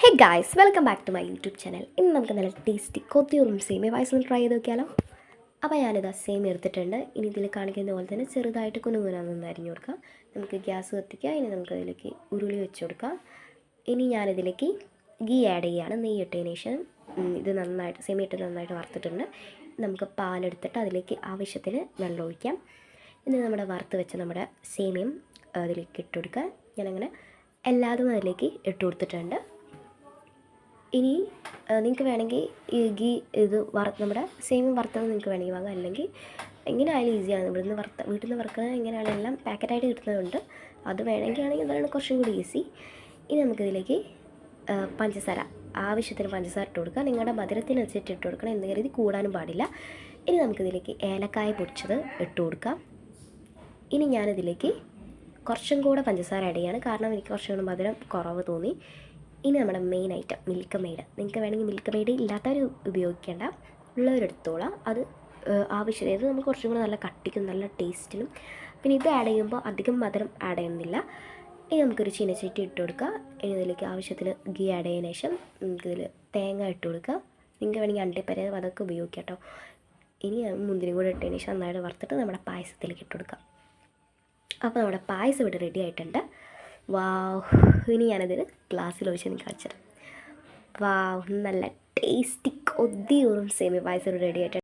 Hey guys welcome back to my YouTube channel ഇന്ന് നമുക്ക് നല്ല ടേസ്റ്റി കൊത്തിയൂറും സേമിയ പായസം ഒന്ന് ട്രൈ ചെയ്ത് നോക്കിയാലോ? അപ്പോൾ ഞാനിതാ സേമി എടുത്തിട്ടുണ്ട്. ഇനി ഇതിൽ കാണിക്കുന്ന പോലെ തന്നെ ചെറുതായിട്ട് കുനുകുനാന്ന് അരിഞ്ഞു കൊടുക്കാം. നമുക്ക് ഗ്യാസ് കത്തിക്കുക ഇനി നമുക്ക് അതിലേക്ക് ഉരുളി വെച്ച് കൊടുക്കാം. ഇനി ഞാനിതിലേക്ക് ഗീ ആഡ് ചെയ്യുകയാണ് നെയ്യ് ഇട്ടതിന് ശേഷം ഇത് നന്നായിട്ട് സേമി ഇട്ട് നന്നായിട്ട് വറുത്തിട്ടുണ്ട്. നമുക്ക് പാലെടുത്തിട്ട് അതിലേക്ക് ആവശ്യത്തിന് വെള്ളം ഒഴിക്കാം. ഇനി നമ്മുടെ വറുത്ത് വെച്ച നമ്മുടെ സേമിയം അതിലേക്ക് ഇട്ട് കൊടുക്കുക. ഞാനങ്ങനെ എല്ലാതും അതിലേക്ക് ഇട്ട് കൊടുത്തിട്ടുണ്ട്. ഇനി നിങ്ങൾക്ക് വേണമെങ്കിൽ ഈ ഗീ ഇത് വറ നമ്മുടെ സേമിയം വറുത്തത് നിങ്ങൾക്ക് വേണമെങ്കിൽ വാങ്ങാം. അല്ലെങ്കിൽ എങ്ങനെ ആയാലും ഈസിയാണ് ഇവിടുന്ന് വറുത്ത വീട്ടിൽ നിന്ന് വറുക്കുന്നത് എങ്ങനെയാണെങ്കിലും എല്ലാം പാക്കറ്റായിട്ട് കിട്ടുന്നതുകൊണ്ട് അത് വേണമെങ്കിൽ ആണെങ്കിൽ അതാണ് കുറച്ചും കൂടി ഈസി ഇനി നമുക്കിതിലേക്ക് പഞ്ചസാര ആവശ്യത്തിന് പഞ്ചസാര ഇട്ട് കൊടുക്കുക. നിങ്ങളുടെ മധുരത്തിനനുസരിച്ച് ഇട്ട് കൊടുക്കണം. എന്ന് കരുതി കൂടാനും പാടില്ല. ഇനി നമുക്കിതിലേക്ക് ഏലക്കായ പൊടിച്ചത് ഇട്ട് കൊടുക്കാം. ഇനി ഞാനിതിലേക്ക് കുറച്ചും കൂടെ പഞ്ചസാര ആഡ് ചെയ്യാണ്. കാരണം എനിക്ക് കുറച്ചും കൂടെ മധുരം കുറവ് തോന്നി. ഇനി നമ്മുടെ മെയിൻ ഐറ്റം മിൽക്ക് മെയ്ഡ് നിങ്ങൾക്ക് വേണമെങ്കിൽ മിൽക്ക് മെയ്ഡ് ഇല്ലാത്തവർ ഉപയോഗിക്കേണ്ട. ഉള്ളവരെടുത്തോളാം. അത് ആവശ്യം ഇത് നമുക്ക് കുറച്ചും കൂടെ നല്ല കട്ടിക്കും നല്ല ടേസ്റ്റിനും. പിന്നെ ഇത് ആഡ് ചെയ്യുമ്പോൾ അധികം മധുരം ആഡ് ചെയ്യുന്നില്ല. ഇനി നമുക്കൊരു ചീനച്ചട്ടി ഇട്ട് കൊടുക്കുക ഇനി ഇതിലേക്ക് ആവശ്യത്തിന് ഗീ ആഡ് ചെയ്തതിന് ശേഷം നമുക്കിതിൽ തേങ്ങ ഇട്ട് കൊടുക്കുക നിങ്ങൾക്ക് വേണമെങ്കിൽ അണ്ടിപ്പര അതൊക്കെ ഉപയോഗിക്കാം കേട്ടോ. ഇനി മുന്തിരി കൂടെ ഇട്ടതിന് ശേഷം നന്നായിട്ട് വറുത്തിട്ട് നമ്മുടെ പായസത്തിലേക്ക് ഇട്ട് കൊടുക്കാം. അപ്പോൾ നമ്മുടെ പായസം ഇവിടെ റെഡി ആയിട്ടുണ്ട്. വാവ് ഇനി ഞാനതിന് ഗ്ലാസ്സിൽ ഒഴിച്ച് എനിക്ക് കാണിച്ചു തരാം വാവ് നല്ല ടേസ്റ്റി കൊതിയൂറും സേമിയ പായസം റെഡി ആയിട്ടുണ്ട്.